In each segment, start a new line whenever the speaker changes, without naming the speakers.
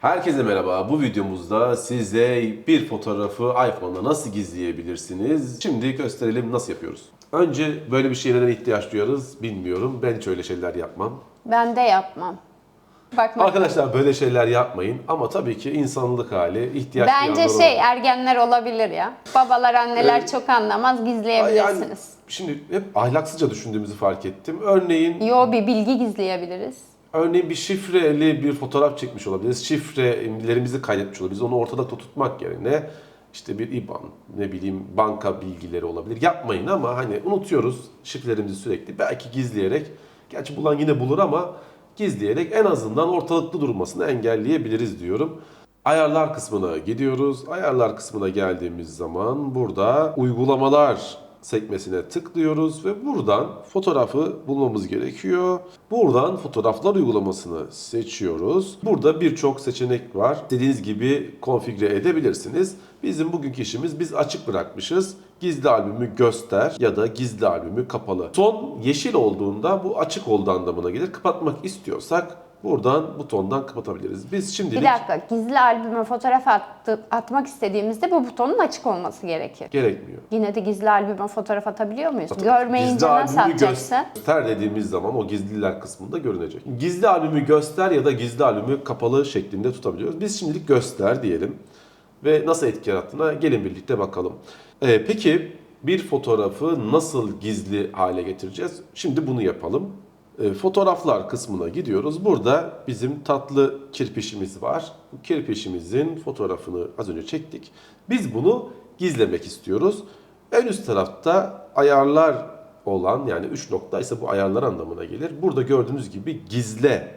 Herkese merhaba. Bu videomuzda size bir fotoğrafı iPhone'da nasıl gizleyebilirsiniz? Şimdi gösterelim nasıl yapıyoruz. Önce böyle bir şeye neden ihtiyaç duyarız bilmiyorum. Ben hiç öyle şeyler yapmam.
Ben de yapmam. Bakma.
Arkadaşlar böyle şeyler yapmayın ama tabii ki insanlık hali ihtiyaç
Bence
duyanlar olur.
şey ergenler olabilir ya. Babalar anneler
Evet.
çok anlamaz
Yani
gizleyebilirsiniz.
şimdi hep ahlaksızca düşündüğümüzü fark ettim. Örneğin
Yo bir bilgi gizleyebiliriz.
Örneğin bir şifreli bir fotoğraf çekmiş olabiliriz. Şifrelerimizi kaydetmiş olabiliriz. Onu ortada tutmak yerine işte bir IBAN, ne bileyim banka bilgileri olabilir. Yapmayın ama hani unutuyoruz şifrelerimizi sürekli. Belki gizleyerek, gerçi bulan yine bulur ama gizleyerek en azından ortalıkta durmasını engelleyebiliriz diyorum. Ayarlar kısmına gidiyoruz. Ayarlar kısmına geldiğimiz zaman burada uygulamalar sekmesine tıklıyoruz ve buradan fotoğrafı bulmamız gerekiyor. Buradan fotoğraflar uygulamasını seçiyoruz. Burada birçok seçenek var. Dediğiniz gibi konfigüre edebilirsiniz. Bizim bugünkü işimiz biz açık bırakmışız. Gizli albümü göster ya da gizli albümü kapalı. Son yeşil olduğunda bu açık olduğu anlamına gelir. Kapatmak istiyorsak buradan butondan kapatabiliriz. Biz şimdilik
Bir dakika gizli albüme fotoğraf attı, atmak istediğimizde bu butonun açık olması gerekir.
gerekmiyor.
Yine de gizli albüme fotoğraf atabiliyor muyuz?
Gizli
Görmeyince nasıl atacaksın?
Göster dediğimiz zaman o gizliler kısmında görünecek. Gizli albümü göster ya da gizli albümü kapalı şeklinde tutabiliyoruz. Biz şimdilik göster diyelim. Ve nasıl etki yarattığına gelin birlikte bakalım. Ee, peki bir fotoğrafı nasıl gizli hale getireceğiz? Şimdi bunu yapalım. Ee, fotoğraflar kısmına gidiyoruz. Burada bizim tatlı kirpişimiz var. Bu kirpişimizin fotoğrafını az önce çektik. Biz bunu gizlemek istiyoruz. En üst tarafta ayarlar olan yani 3 nokta ise bu ayarlar anlamına gelir. Burada gördüğünüz gibi gizle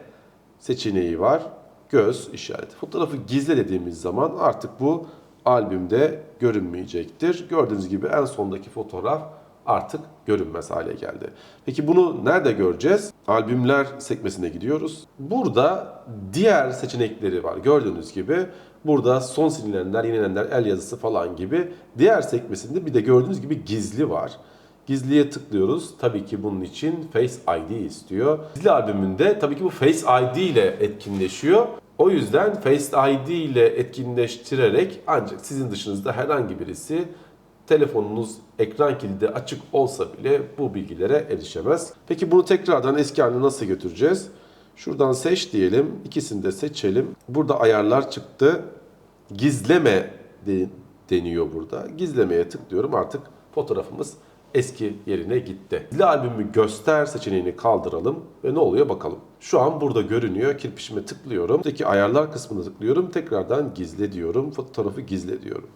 seçeneği var. Göz işareti. Fotoğrafı gizle dediğimiz zaman artık bu albümde görünmeyecektir. Gördüğünüz gibi en sondaki fotoğraf artık görünmez hale geldi. Peki bunu nerede göreceğiz? Albümler sekmesine gidiyoruz. Burada diğer seçenekleri var. Gördüğünüz gibi burada son sililenler, yenilenenler, el yazısı falan gibi diğer sekmesinde bir de gördüğünüz gibi gizli var. Gizliye tıklıyoruz. Tabii ki bunun için Face ID istiyor. Gizli albümünde tabii ki bu Face ID ile etkinleşiyor. O yüzden Face ID ile etkinleştirerek ancak sizin dışınızda herhangi birisi telefonunuz ekran kilidi açık olsa bile bu bilgilere erişemez. Peki bunu tekrardan eski haline nasıl götüreceğiz? Şuradan seç diyelim. İkisini de seçelim. Burada ayarlar çıktı. Gizleme de- deniyor burada. Gizlemeye tıklıyorum. Artık fotoğrafımız eski yerine gitti. Gizli albümü göster seçeneğini kaldıralım ve ne oluyor bakalım. Şu an burada görünüyor. Kirpişime tıklıyorum. Buradaki ayarlar kısmına tıklıyorum. Tekrardan gizle diyorum. Fotoğrafı gizle diyorum.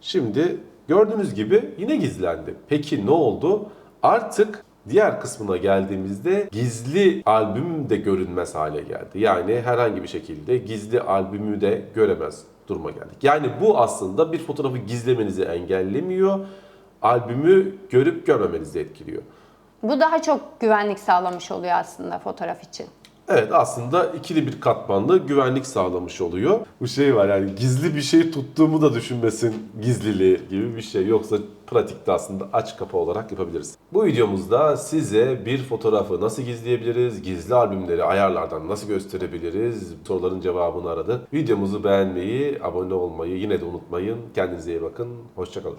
Şimdi gördüğünüz gibi yine gizlendi. Peki ne oldu? Artık diğer kısmına geldiğimizde gizli albüm de görünmez hale geldi. Yani herhangi bir şekilde gizli albümü de göremez duruma geldik. Yani bu aslında bir fotoğrafı gizlemenizi engellemiyor. Albümü görüp görmemenizi etkiliyor.
Bu daha çok güvenlik sağlamış oluyor aslında fotoğraf için.
Evet aslında ikili bir katmanlı güvenlik sağlamış oluyor. Bu şey var yani gizli bir şey tuttuğumu da düşünmesin gizliliği gibi bir şey. Yoksa pratikte aslında aç kapa olarak yapabiliriz. Bu videomuzda size bir fotoğrafı nasıl gizleyebiliriz, gizli albümleri ayarlardan nasıl gösterebiliriz soruların cevabını aradık. Videomuzu beğenmeyi, abone olmayı yine de unutmayın. Kendinize iyi bakın. Hoşçakalın.